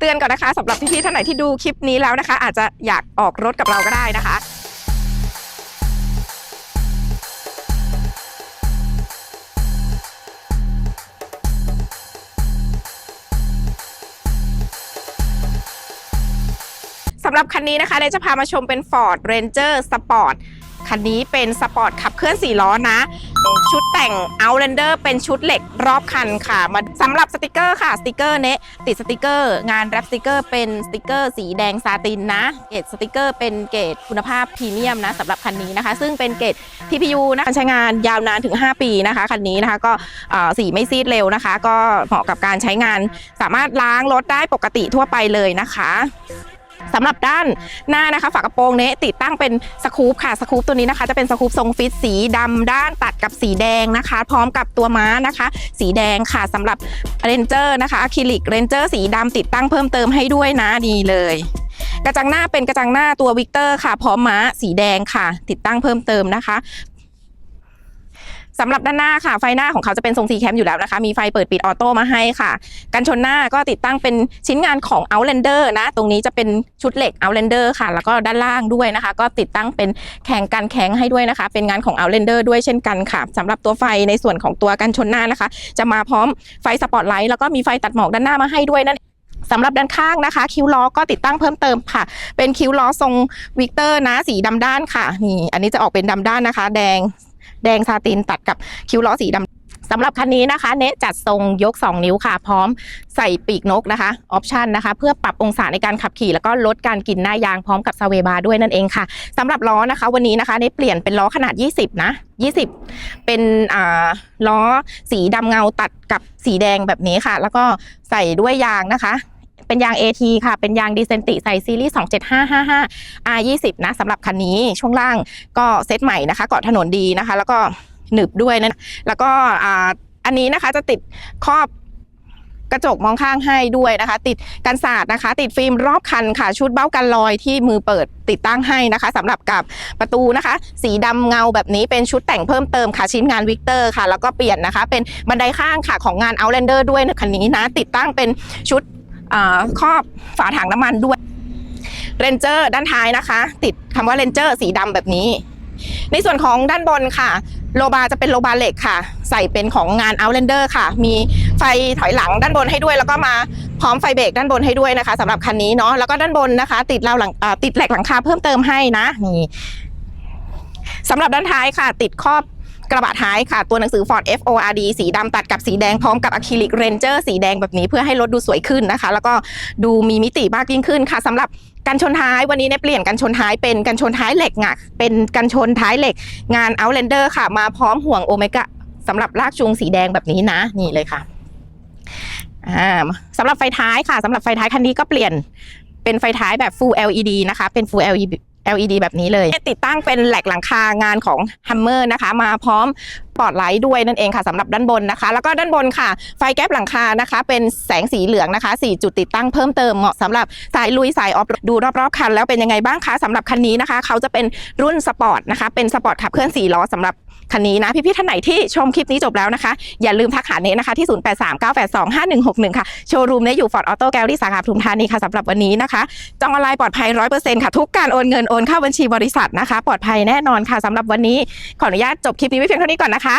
เตือนก่อนนะคะสำหรับพี่ๆท่านไหนที่ดูคลิปนี้แล้วนะคะ อาจจะอยากออกรถกับเราก็ได้นะคะ สำหรับคันนี้นะคะเนยจะพามาชมเป็น Ford Ranger Sport คันนี้เป็นสปอร์ตขับเคลื่อน4ล้อนะ ชุดแต่ง Outlander เป็นชุดเหล็กรอบคันค่ะมาสำหรับสติกเกอร์ค่ะสติกเกอร์เนี้ยติดสติกเกอร์ งานแรปสติกเกอร์เป็นสติกเกอร์สีแดงซาตินนะเกรดสติกเกอร์เป็นเกรดคุณภาพพรีเมียมนะสำหรับคันนี้นะคะ ซึ่งเป็นเกรด TPU นะคะใช้งานยาวนานถึง 5 ปีนะคะคันนี้นะคะก็สีไม่ซีดเร็วนะคะ ก็เหมาะกับการใช้งานสามารถล้างรถได้ปกติทั่วไปเลยนะคะ สำหรับด้านหน้านะคะฝากระโปรงเนี้ติดตั้งเป็นสกู๊ปค่ะสกู๊ปตัวนี้นะคะ จะเป็นสกู๊ปทรงฟิตสีดำด้านตัดกับสีแดงนะคะ พร้อมกับตัวม้านะคะ สีแดงค่ะสำหรับเรนเจอร์นะคะอะคริลิกเรนเจอร์สีดำติดตั้งเพิ่มเติมให้ด้วยนะดีเลย กระจังหน้าเป็นกระจังหน้าตัววิกเตอร์ค่ะ พร้อมม้าสีแดงค่ะ ติดตั้งเพิ่มเติมนะคะ สำหรับด้านหน้าค่ะไฟหน้าของเขาจะเป็นทรงซีแคมอยู่แล้วนะคะ มีไฟเปิดปิดออโต้มาให้ค่ะกันชนหน้าก็ติดตั้งเป็นชิ้นงานของ Outlander นะ ตรงนี้จะเป็นชุดเหล็ก Outlander ค่ะ แล้วก็ด้านล่างด้วยนะคะ ก็ติดตั้งเป็นแข่งกันแข็งให้ด้วยนะคะ เป็นงานของ Outlander ด้วยเช่นกันค่ะสำหรับตัวไฟในส่วนของตัวกันชนหน้านะคะ จะมาพร้อมไฟสปอตไลท์แล้วก็มีไฟตัดหมอกด้านหน้ามาให้ด้วยนั่นสำหรับด้านข้างนะคะ คิ้วล้อก็ติดตั้งเพิ่มเติมค่ะ เป็นคิ้วล้อทรงวิกเตอร์นะสีดำด้านค่ะนี่อันนี้จะออกเป็นดำด้านนะคะ แดง แดงซาตินตัดกับคิ้วล้อสีดำสำหรับคันนี้นะคะ เนะจัดทรงยก 2 นิ้วค่ะ พร้อมใส่ปีกนกนะคะออปชันนะคะ เพื่อปรับองศาในการขับขี่ แล้วก็ลดการกินหน้ายางพร้อมกับซาเวบาด้วยนั่นเองค่ะสำหรับล้อนะคะ วันนี้นะคะเนะเปลี่ยนเป็นล้อขนาด 20 นะ 20 เป็นอ่าล้อสีดำเงาตัดกับสีแดงแบบนี้ค่ะ แล้วก็ใส่ด้วยยางนะคะ เป็นยาง AT ค่ะ เป็นยางดีเซนติใส่ซีรีส์ 27555 R20 นะสำหรับคันนี้ช่วงล่างก็เซตใหม่นะคะเกาะถนนดีนะคะ แล้วก็หนึบด้วยนะแล้วก็อ,อันนี้นะคะจะติดครอบกระจกมองข้างให้ด้วยนะคะ ติดกันศาสตร์นะคะ ติดฟิล์มรอบคันค่ะ ชุดเบ้ากันลอยที่มือเปิดติดตั้งให้นะคะสำหรับกับประตูนะคะ สีดำเงาแบบนี้เป็นชุดแต่งเพิ่มเติมค่ะชิ้นงานวิกเตอร์ค่ะ แล้วก็เปลี่ยนนะคะ เป็นบันไดข้างค่ะของงาน Outlander ด้วยนะคันนี้นะ ติดตั้งเป็นชุด ครอบฝาถังน้ำมันด้วยเรนเจอร์ด้านท้ายนะคะ ติดคำว่าเรนเจอร์สีดำแบบนี้ ในส่วนของด้านบนค่ะ โลบาจะเป็นโลบาเหล็กค่ะ ใส่เป็นของงาน Outlander ค่ะ มีไฟถอยหลังด้านบนให้ด้วย แล้วก็มาพร้อมไฟเบรกด้านบนให้ด้วยนะคะสำหรับคันนี้เนาะแล้วก็ด้านบนนะคะ ติดราวหลังติดแหลกหลังคาเพิ่มเติมให้นะนี่สำหรับด้านท้ายค่ะ ติดครอบ กระบะท้ายค่ะ ตัวหนังสือ Ford F O R D สีดำตัดกับสีแดงพร้อมกับอะคริลิกเรนเจอร์สีแดงแบบนี้เพื่อให้รถดูสวยขึ้นนะคะ แล้วก็ดูมีมิติมากยิ่งขึ้นค่ะสำหรับกันชนท้ายวันนี้เนี่ยเปลี่ยนกันชนท้ายเป็นกันชนท้ายเหล็กหงักเป็นกันชนท้ายเหล็กงาน Outlander ค่ะ มาพร้อมห่วงโอเมก้าสำหรับลากจูงสีแดงแบบนี้นะ นี่เลยค่ะสำหรับไฟท้ายค่ะสำหรับไฟท้ายคันนี้ก็เปลี่ยนเป็นไฟท้ายแบบ Full LED นะคะ เป็น Full LED LED แบบนี้เลยติดตั้งเป็นแหลกหลังคางานของ Hammer นะคะ มาพร้อมปอดไลท์ด้วยนั่นเองค่ะสำหรับด้านบนนะคะ แล้วก็ด้านบนค่ะ ไฟแก๊ปหลังคานะคะ เป็นแสงสีเหลืองนะคะ 4 จุดติดตั้งเพิ่มเติมเหมาะสำหรับสายลุยสายออฟดูรอบๆคันแล้วเป็นยังไงบ้างคะสำหรับคันนี้นะคะ เขาจะเป็นรุ่นสปอร์ตนะคะ เป็นสปอร์ตขับเคลื่อน4ล้อสำหรับคันนี้นะ พี่ๆท่านไหนที่ชมคลิปนี้จบแล้วนะคะ อย่าลืมทักหาเนนะคะที่ 0839825161 ค่ะ โชว์รูมเนอยู่ฟอร์ดออโต้แกลลี่สาขาปทุมธานีค่ะสำหรับวันนี้นะคะจองออนไลน์ปลอดภัย 100%ค่ะทุกการโอนเงินโอนเข้าบัญชีบริษัทนะคะ ปลอดภัยแน่นอนค่ะสำหรับวันนี้ขออนุญาตจบคลิปนี้ไว้เพียงเท่านี้ก่อนนะคะ